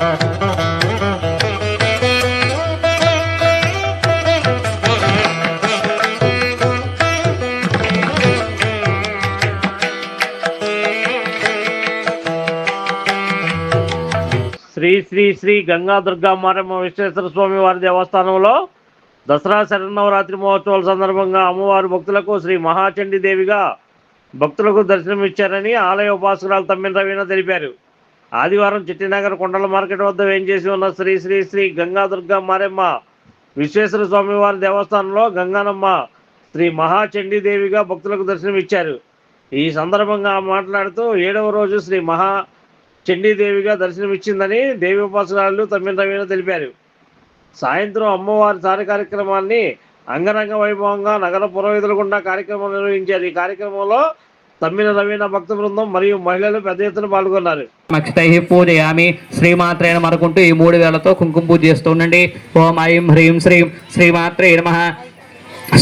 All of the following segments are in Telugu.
శ్రీ శ్రీ శ్రీ గంగా దుర్గా మారమ్మ విశ్వేశ్వర స్వామి వారి దేవస్థానంలో దసరా శరణవరాత్రి మహోత్సవాల సందర్భంగా అమ్మవారి భక్తులకు శ్రీ మహాచండీ దేవిగా భక్తులకు దర్శనమిచ్చారని ఆలయ ఉపాసకురాలు తమ్మిన రవీణ తెలిపారు. ఆదివారం చిట్టినగర్ కొండల మార్కెట్ వద్ద వేంచేసి ఉన్న శ్రీ శ్రీ శ్రీ గంగా దుర్గా మారెమ్మ విశ్వేశ్వర స్వామివారి దేవస్థానంలో గంగానమ్మ శ్రీ మహాచండీదేవిగా భక్తులకు భక్తులకు దర్శనమిచ్చారు. ఈ సందర్భంగా మాట్లాడుతూ ఏడవ రోజు శ్రీ మహా చండీదేవిగా దర్శనమిచ్చిందని దేవి ఉపాసనాలు తమ్మిన రవీణ తెలిపారు. సాయంత్రం అమ్మవారి సారి కార్యక్రమాన్ని అంగరంగ వైభవంగా నగర పురోహితులు గుండా కార్యక్రమం నిర్వహించారు. ఈ కార్యక్రమంలో తమ్మిన నవీన భక్త బృందం మరియు మహిళలు పెద్ద ఎత్తున పాల్గొన్నారు. మక్షితై పూజయామి శ్రీమాత్రేణ మరకుంటూ ఈ మూడు వేలతో కుంకుమ పూజ చేస్తూ ఉండండి. ఓం ఐం హ్రీం శ్రీం శ్రీమాత్రే నమ.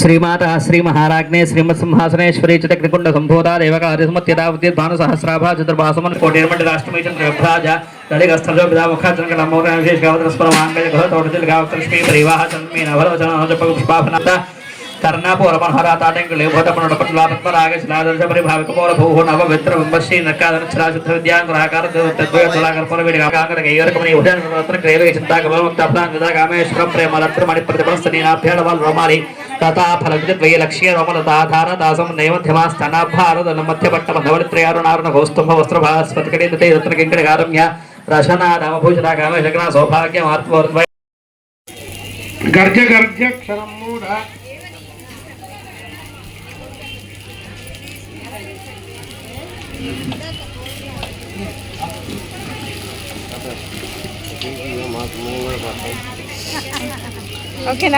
శ్రీమాత శ్రీ మహారాజ్ఞే శ్రీమత్ సింహాసనేశ్వరి చక్రకుండ సంభూత దేవకార్యసమత్యదావతి భాను సహస్రాభ చతుర్భాసమన్ కోటి ఎనమంటి రాష్ట్రమై చంద్రభ్రాజ లలిగస్థలో పిదా ముఖాచరణ విశేష పరివాహ చన్మీ నవరవచన జప పుష్పాభనత కర్ణాపూర మనహర తాటంకులే భూతపనుడ పట్ల తథా లక్ష్య కామేశగ్న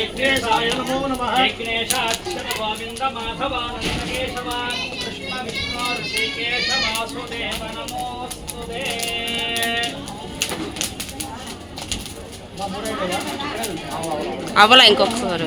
యజ్ఞేశాయ నమో నమః అవలా ఇంకొకసారి.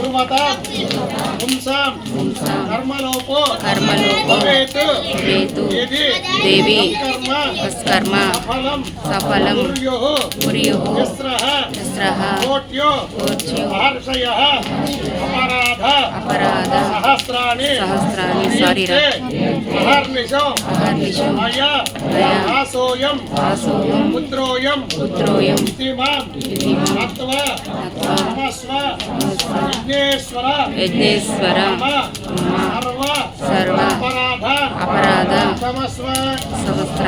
కుర్వత పుంసాం కర్మలోపో కర్మలోపో భవేత్ భవేతు యది దేవి కర్మ తత్కర్మ ఫలం సఫలం కుర్యుః కుర్యుః తిస్రః తిస్రః కోట్యో కోట్యో మహర్షయः అపరాధ అపరాధ సహస్రాణి సహస్రాణి సారీ రా. అహర్నిశో అహర్నిశో మయ మయ ఆసోయం ఆసోయం పుత్రోయం పుత్రోయం ఇతిమాం ఇతిమాం నత్వ నత్వా నమస్వ విఘ్నేశ్వర యజ్ఞేశ్వర. సర్వ. అపరాధ. సహస్ర.